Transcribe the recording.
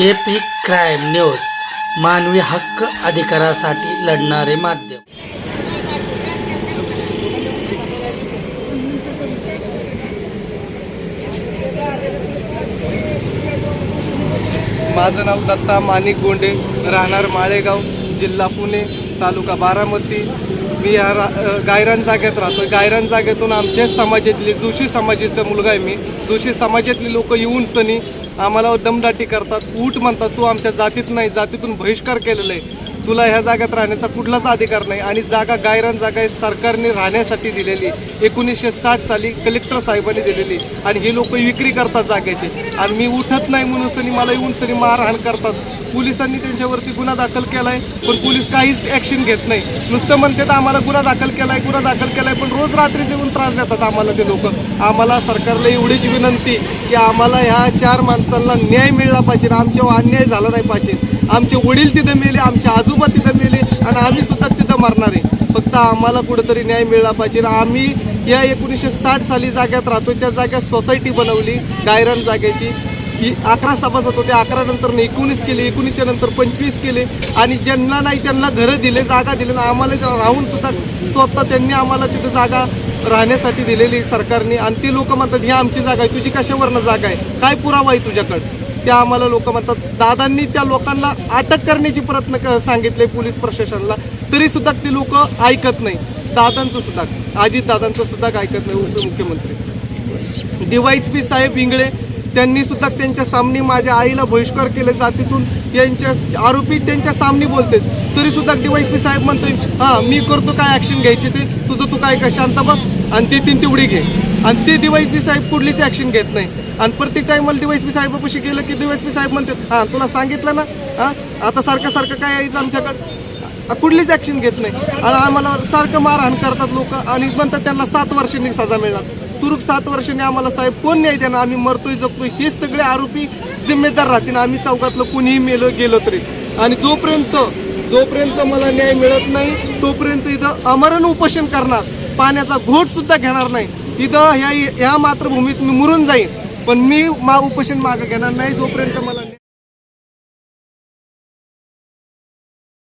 AP crime news मानवी हक्क अधिकारासाठी लढणारे माध्यम. माझं नाव दत्ता माणिक गोंडे राहणार माळेगाव जिल्हा पुणे तालुका बारामती. मी या रा गायरान जागेत राहतो गायरान जागेतून आमच्याच समाजातली जोशी समाजाचा मुलगा आहे मी. जोशी समाजातली लोक येऊन सनी आम्हाला दमदाटी करतात. ऊट म्हणतात तू आमच्या जातीत नाही जातीतून बहिष्कार केलेला आहे. तुला ह्या जागेत राहण्याचा कुठलाच अधिकार नाही. आणि जागा गायरान जागा आहे सरकारने राहण्यासाठी दिलेली. एकोणीसशे साठ साली कलेक्टर साहेबांनी दिलेली. आणि हे लोक विक्री करतात जागेचे. आणि मी उठत नाही म्हणून सनी मला येऊन सनी मारहाण करतात. पोलिसांनी त्यांच्यावरती गुन्हा दाखल केला आहे पण पोलीस काहीच ॲक्शन घेत नाही. नुसतं म्हणतात आम्हाला गुन्हा दाखल केला आहे गुन्हा दाखल केला आहे पण रोज रात्री देऊन त्रास देतात आम्हाला ते लोक. आम्हाला सरकारला एवढीच विनंती की आम्हाला ह्या चार माणसांना न्याय मिळला पाहिजे आमच्यावर अन्याय झाला नाही पाहिजे. आमचे वडील तिथं मेले आमचे आजोबा तिथं मेले आणि आम्ही सुद्धा तिथं मारणार आहे. फक्त आम्हाला कुठंतरी न्याय मिळला पाहिजे. आम्ही या एकोणीसशे साठ साली जाग्यात राहतो त्या जाग्यात सोसायटी बनवली गायरान जागेची ही अकरा सभासद होते अकरा नंतर एकोणीस केले एकोणीसच्या नंतर पंचवीस केले आणि ज्यांना नाही त्यांना घरं दिले जागा दिले आणि आम्हाला राहून सुद्धा स्वतः त्यांनी आम्हाला तिथं जागा राहण्यासाठी दिलेली सरकारने आणि ती लोक म्हणतात ही आमची जागा आहे तुझी कशावरनं जागा आहे? काय पुरावा आहे तुझ्याकडं? त्या आम्हाला लोक म्हणतात दादांनी त्या लोकांना अटक करण्याची प्रयत्न क- सांगितले पोलीस प्रशासनाला तरी सुद्धा ते लोक ऐकत नाही. दादांचं सुद्धा अजित दादांचं सुद्धा ऐकत नाही उपमुख्यमंत्री डीवायस पी साहेब इंगळे त्यांनी सुद्धा त्यांच्या सामने माझ्या आईला बहिष्कार केले जातीतून यांच्या आरोपी त्यांच्या सामने बोलते तरी सुद्धा डीवायस पी साहेब म्हणतोय हां मी करतो काय ॲक्शन घ्यायची ते? तुझं तू काय का शांत बस. आणि ती तीन तेवढी घे. आणि ते डीवायस पी साहेब कुठलीच ॲक्शन घेत नाही. आणि प्रत्येक टाईमला डीवायस पी साहेबापाशी गेलं की डीवायस पी साहेब म्हणतात हां तुला सांगितलं ना? हां? आता सारखं सारखं काय यायचं आमच्याकडं? कुठलीच ॲक्शन घेत नाही. आणि आम्हाला सारखं मारहाण करतात लोक आणि म्हणतात त्यांना सात वर्षांनी सजा मिळणार. तुरुक सात वर्षांनी आम्हाला साहेब कोण नाही त्यांना आम्ही मरतोय जगतोय. हे सगळे आरोपी जिम्मेदार राहतील. आम्ही चौकातलं कुणीही मेलो गेलो तरी. आणि जोपर्यंत जोपर्यंत मला न्याय मिळत नाही तोपर्यंत इथं अमरण उपोषण करणार. पाण्याचा घोट सुद्धा घेणार नाही. इथं ह्या ह्या मातृभूमीत मी मुरून जाईन. पण मी मा उपोषण मागं घेणार नाही जोपर्यंत मला